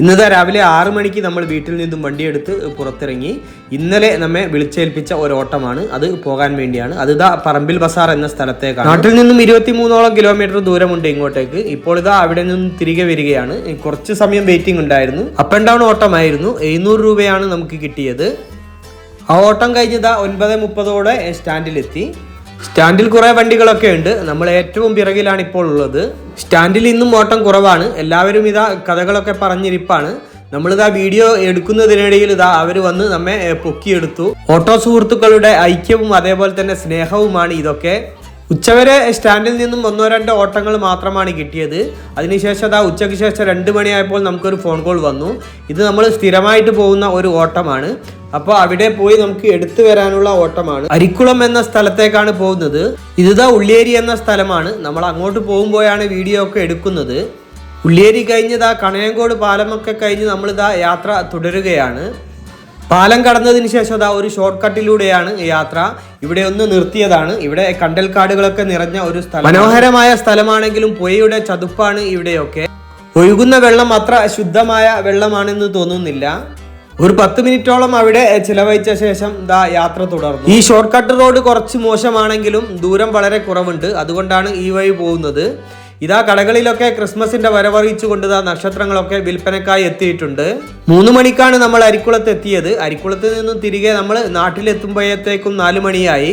ഇന്നത്തെ രാവിലെ ആറു മണിക്ക് നമ്മൾ വീട്ടിൽ നിന്നും വണ്ടിയെടുത്ത് പുറത്തിറങ്ങി ഇന്നലെ നമ്മെ വിളിച്ചേൽപ്പിച്ച ഒരു ഓട്ടമാണ് അത് പോകാൻ വേണ്ടിയാണ്. അത് ഇതാ പറമ്പിൽ ബസാർ എന്ന സ്ഥലത്തേക്കാണ്. നാട്ടിൽ നിന്നും ഇരുപത്തി മൂന്നോളം കിലോമീറ്റർ ദൂരമുണ്ട് ഇങ്ങോട്ടേക്ക്. ഇപ്പോൾ ഇതാ അവിടെ നിന്നും തിരികെ വരികയാണ്. കുറച്ച് സമയം വെയിറ്റിംഗ് ഉണ്ടായിരുന്നു. അപ്പ് ആൻഡ് ഡൗൺ ഓട്ടമായിരുന്നു. എഴുന്നൂറ് രൂപയാണ് നമുക്ക് കിട്ടിയത്. ആ ഓട്ടം കഴിഞ്ഞതാ ഒൻപത് മുപ്പതോടെ സ്റ്റാൻഡിലെത്തി സ്റ്റാൻഡിൽ കുറേ വണ്ടികളൊക്കെ ഉണ്ട്. നമ്മൾ ഏറ്റവും പിറകിലാണ് ഇപ്പോൾ ഉള്ളത്. സ്റ്റാൻഡിൽ ഇന്നും ഓട്ടം കുറവാണ്. എല്ലാവരും ഇതാ കഥകളൊക്കെ പറഞ്ഞിരിപ്പാണ്. നമ്മളിതാ വീഡിയോ എടുക്കുന്നതിനിടയിൽ ഇതാ അവർ വന്ന് നമ്മെ പൊക്കിയെടുത്തു. ഓട്ടോ സുഹൃത്തുക്കളുടെ ഐക്യവും അതേപോലെ തന്നെ സ്നേഹവുമാണ് ഇതൊക്കെ. ഉച്ചവരെ സ്റ്റാൻഡിൽ നിന്നും ഒന്നോ രണ്ടോ ഓട്ടങ്ങൾ മാത്രമാണ് കിട്ടിയത്. അതിനുശേഷം അതാ ഉച്ചയ്ക്ക് ശേഷം രണ്ട് മണിയായപ്പോൾ നമുക്കൊരു ഫോൺ കോൾ വന്നു. ഇത് നമ്മൾ സ്ഥിരമായിട്ട് പോകുന്ന ഒരു ഓട്ടമാണ്. അപ്പോൾ അവിടെ പോയി നമുക്ക് എടുത്തു വരാനുള്ള ഓട്ടമാണ്. അരിക്കുളം എന്ന സ്ഥലത്തേക്കാണ് പോകുന്നത്. ഇതാ ഉള്ളിയേരി എന്ന സ്ഥലമാണ്. നമ്മൾ അങ്ങോട്ട് പോകുമ്പോഴാണ് വീഡിയോ ഒക്കെ എടുക്കുന്നത്. ഉള്ളിയേരി കഴിഞ്ഞതാ കണയങ്കോട് പാലമൊക്കെ കഴിഞ്ഞ് നമ്മളിതാ യാത്ര തുടരുകയാണ്. പാലം കടന്നതിന് ശേഷം അതാ ഒരു ഷോർട്ട് കട്ടിലൂടെയാണ് യാത്ര. ഇവിടെ ഒന്ന് നിർത്തിയതാണ്. ഇവിടെ കണ്ടൽക്കാടുകളൊക്കെ നിറഞ്ഞ ഒരു സ്ഥലം. മനോഹരമായ സ്ഥലമാണെങ്കിലും പുഴയുടെ ചതുപ്പാണ് ഇവിടെയൊക്കെ. ഒഴുകുന്ന വെള്ളം അത്ര ശുദ്ധമായ വെള്ളമാണെന്ന് തോന്നുന്നില്ല. ഒരു പത്ത് മിനിറ്റോളം അവിടെ ചിലവഴിച്ച ശേഷം ദാ യാത്ര തുടർന്നു. ഈ ഷോർട്ട് കട്ട് റോഡ് കുറച്ച് മോശമാണെങ്കിലും ദൂരം വളരെ കുറവുണ്ട്. അതുകൊണ്ടാണ് ഈ വഴി പോകുന്നത്. ഇതാ കടകളിലൊക്കെ ക്രിസ്മസിന്റെ വരവറിയിച്ചു കൊണ്ട് ദാ നക്ഷത്രങ്ങളൊക്കെ വിൽപ്പനക്കായി എത്തിയിട്ടുണ്ട്. മൂന്ന് മണിക്കാണ് നമ്മൾ അരിക്കുളത്ത് എത്തിയത്. അരിക്കുളത്ത് നിന്നും തിരികെ നമ്മൾ നാട്ടിലെത്തുമ്പോഴത്തേക്കും നാല് മണിയായി.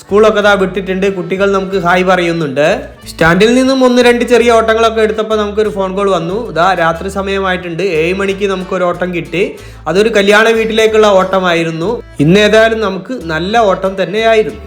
സ്കൂളൊക്കെ ദാ വിട്ടിട്ടുണ്ട്. കുട്ടികൾ നമുക്ക് ഹായ് പറയുന്നുണ്ട്. സ്റ്റാൻഡിൽ നിന്നും ഒന്ന് രണ്ട് ചെറിയ ഓട്ടങ്ങളൊക്കെ എടുത്തപ്പോൾ നമുക്കൊരു ഫോൺ കോൾ വന്നു. ഇതാ രാത്രി സമയമായിട്ടുണ്ട്. ഏഴ് മണിക്ക് നമുക്കൊരു ഓട്ടം കിട്ടി. അതൊരു കല്യാണ വീട്ടിലേക്കുള്ള ഓട്ടമായിരുന്നു. ഇന്ന് ഏതായാലും നമുക്ക് നല്ല ഓട്ടം തന്നെയായിരുന്നു.